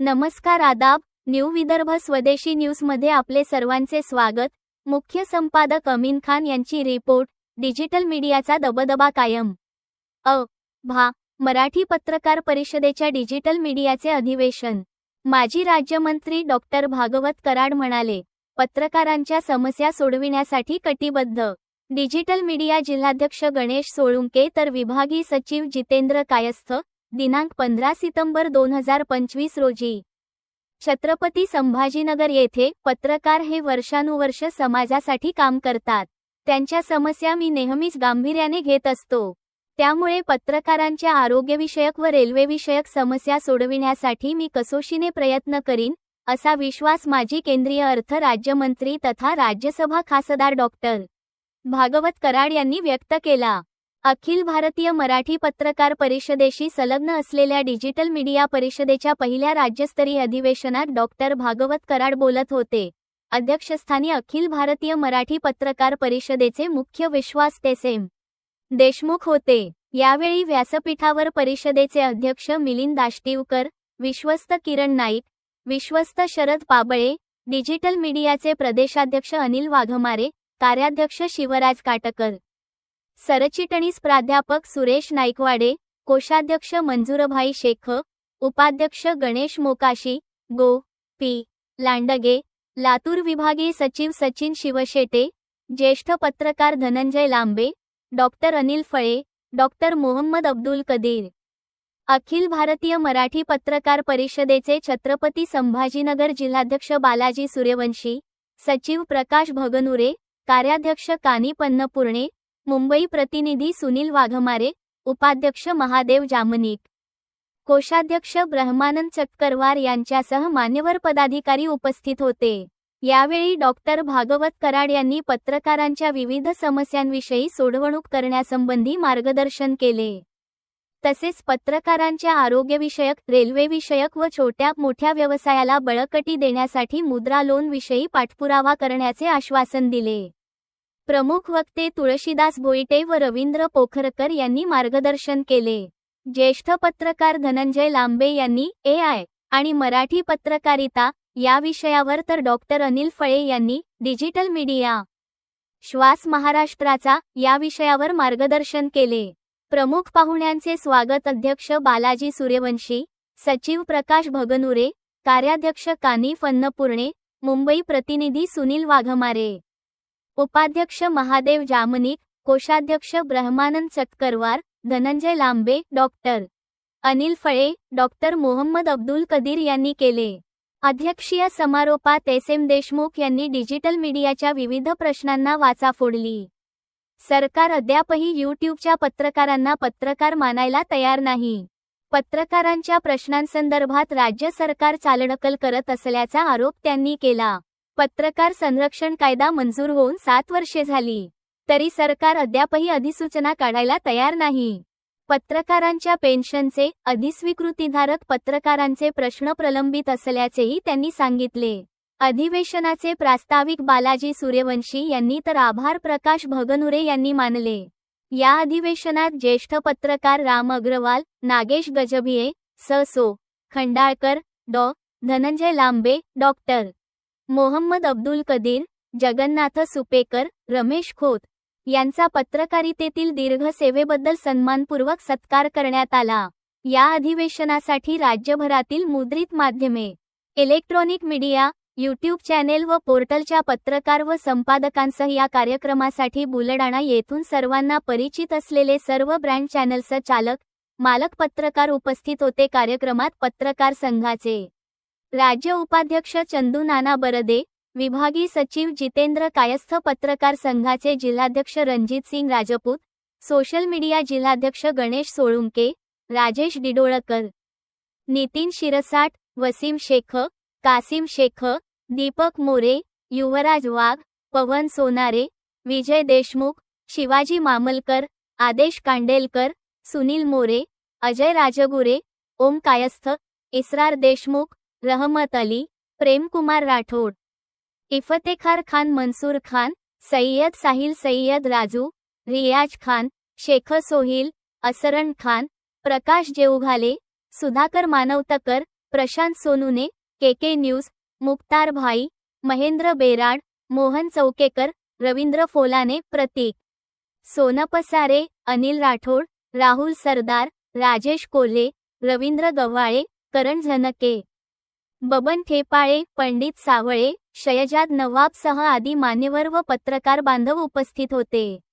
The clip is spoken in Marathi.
नमस्कार आदाब न्यू विदर्भ स्वदेशी न्यूजमध्ये आपले सर्वांचे स्वागत. मुख्य संपादक अमीन खान यांची रिपोर्ट डिजिटल मीडियाचा दबदबा कायम. अ भा मराठी पत्रकार परिषदेच्या डिजिटल मीडियाचे अधिवेशन. माजी राज्यमंत्री डॉक्टर भागवत कराड म्हणाले पत्रकारांच्या समस्या सोडविण्यासाठी कटिबद्ध. डिजिटल मीडिया जिल्हाध्यक्ष गणेश सोळुंके तर विभागीय सचिव जितेंद्र कायस्थ दिनांक पंधरा सितंबर दोन हजार पंचवीस रोजी. छत्रपती संभाजीनगर येथे पत्रकार हे वर्षानुवर्ष समाजासाठी काम करतात. त्यांच्या समस्या मी नेहमीच गांभीर्याने घेत असतो. त्यामुळे पत्रकारांच्या आरोग्यविषयक व रेल्वेविषयक समस्या सोडविण्यासाठी मी कसोशीने प्रयत्न करीन असा विश्वास माजी केंद्रीय अर्थ राज्यमंत्री तथा राज्यसभा खासदार डॉक्टर भागवत कराड यांनी व्यक्त केला. अखिल भारतीय मराठी पत्रकार परिषदेशी संलग्न असलेल्या डिजिटल मीडिया परिषदेच्या पहिल्या राज्यस्तरीय अधिवेशनात डॉक्टर भागवत कराड बोलत होते. अध्यक्षस्थानी अखिल भारतीय मराठी पत्रकार परिषदेचे मुख्य विश्वास तेसेम देशमुख होते. यावेळी व्यासपीठावर परिषदेचे अध्यक्ष मिलिंद दाष्टीवकर विश्वस्त किरण नाईक विश्वस्त शरद पाबळे डिजिटल मीडियाचे प्रदेशाध्यक्ष अनिल वाघमारे कार्याध्यक्ष शिवराज काटकर. सरचिटणीस प्राध्यापक सुरेश नाईकवाडे कोषाध्यक्ष मंजूरभाई शेख उपाध्यक्ष गणेश मोकाशी गो. पी. लांडगे लातूर विभागीय सचिव सचिन शिवशेटे ज्येष्ठ पत्रकार धनंजय लांबे डॉक्टर अनिल फळे डॉक्टर मोहम्मद अब्दुल कदीर. अखिल भारतीय मराठी पत्रकार परिषदेचे छत्रपती संभाजीनगर जिल्हाध्यक्ष बालाजी सूर्यवंशी सचिव प्रकाश भगनुरे कार्याध्यक्ष कानी पन्नपूर्णे मुंबई प्रतिनिधी सुनील वाघमारे उपाध्यक्ष महादेव जामनिक. कोषाध्यक्ष ब्रह्मानंद चक्करवार यांच्यासह मान्यवर पदाधिकारी उपस्थित होते. यावेळी डॉक्टर भागवत कराड यांनी पत्रकारांच्या विविध समस्यांविषयी सोडवणूक करण्यासंबंधी मार्गदर्शन केले. तसेच पत्रकारांच्या आरोग्यविषयक रेल्वेविषयक व छोट्या मोठ्या व्यवसायाला बळकटी देण्यासाठी मुद्रा लोनविषयी पाठपुरावा करण्याचे आश्वासन दिले. प्रमुख वक्ते तुळशीदास भोईटे व रवींद्र पोखरकर यांनी मार्गदर्शन केले. ज्येष्ठ पत्रकार धनंजय लांबे यांनी ए आय आणि मराठी पत्रकारिता या विषयावर तर डॉक्टर अनिल फळे यांनी डिजिटल मीडिया श्वास महाराष्ट्राचा या विषयावर मार्गदर्शन केले. प्रमुख पाहुण्यांचे स्वागत अध्यक्ष बालाजी सूर्यवंशी सचिव प्रकाश भगनुरे कार्याध्यक्ष कानी फन्नपूर्णे मुंबई प्रतिनिधी सुनील वाघमारे. उपाध्यक्ष महादेव जामनिक कोषाध्यक्ष ब्रह्मानंद चटकरवार धनंजय लांबे डॉक्टर. अनिल फळे डॉक्टर मोहम्मद अब्दुल कदीर यांनी केले. अध्यक्षीय समारोपात एस एम देशमुख यांनी डिजिटल मीडियाच्या विविध प्रश्नांना वाचा फोडली. सरकार अद्यापही यूट्यूबच्या पत्रकारांना पत्रकार मानायला तयार नाही. पत्रकारांच्या प्रश्नांसंदर्भात राज्य सरकार चालढकल करत असल्याचा आरोप त्यांनी केला. पत्रकार संरक्षण कायदा मंजूर होऊन सात वर्षे झाली. तरी सरकार अद्यापही अधिसूचना काढायला तयार नाही. पत्रकारांच्या पेन्शनचे अधिस्वीकृतीधारक पत्रकारांचे प्रश्न प्रलंबित असल्याचेही त्यांनी सांगितले. अधिवेशनाचे प्रास्ताविक बालाजी सूर्यवंशी यांनी तर आभार प्रकाश भगनुरे यांनी मानले. या अधिवेशनात ज्येष्ठ पत्रकार राम अग्रवाल नागेश गजभिये स. सो. खंडाळकर डॉ. धनंजय लांबे डॉक्टर मोहम्मद अब्दुल कदीर जगन्नाथ सुपेकर रमेश खोत यांचा पत्रकारितेतील दीर्घ सेवेबद्दल सन्मानपूर्वक सत्कार करण्यात आला. या अधिवेशनासाठी राज्यभरातील मुद्रित माध्यमे इलेक्ट्रॉनिक मीडिया यूट्यूब चॅनेल व पोर्टलच्या पत्रकार व संपादकांसह या कार्यक्रमासाठी बुलडाणा येथून सर्वांना परिचित असलेले सर्व ब्रँड चॅनल्स चालक मालक पत्रकार उपस्थित होते कार्यक्रमात पत्रकार संघाचे. राज्य उपाध्यक्ष चंदू नाना बरदे विभागीय सचिव जितेंद्र कायस्थ पत्रकार संघाचे जिल्हाध्यक्ष रणजित सिंग राजपूत सोशल मीडिया जिल्हाध्यक्ष गणेश सोळुंके राजेश डिडोळकर नितीन शिरसाट वसीम शेख कासिम शेख दीपक मोरे युवराज वाघ पवन सोनारे विजय देशमुख शिवाजी मामलकर आदेश कांडेलकर सुनील मोरे अजय राजगुरे ओम कायस्थ इस्रार देशमुख रहमत Ali Premkumar Rathod. इफतेखार Khan Mansoor Khan Syed Sahil Sayyad Raju Riyaz Khan Shaikh Sohil Asran Khan Prakash Jeughale Sudhakar Manwatkar Prashant Sonune K K news Mukhtar bhai Mahendra Berad Mohan Chaukekar Ravindra फोलाने प्रतीक. सोनपसारे अनिल राठोड राहुल सरदार राजेश कोल्हे रवींद्र गव्हाळे करण झनके. बबन ठेपाळे पंडित सावळे शयजाद नवाबसह आदी मान्यवर व पत्रकार बांधव उपस्थित होते.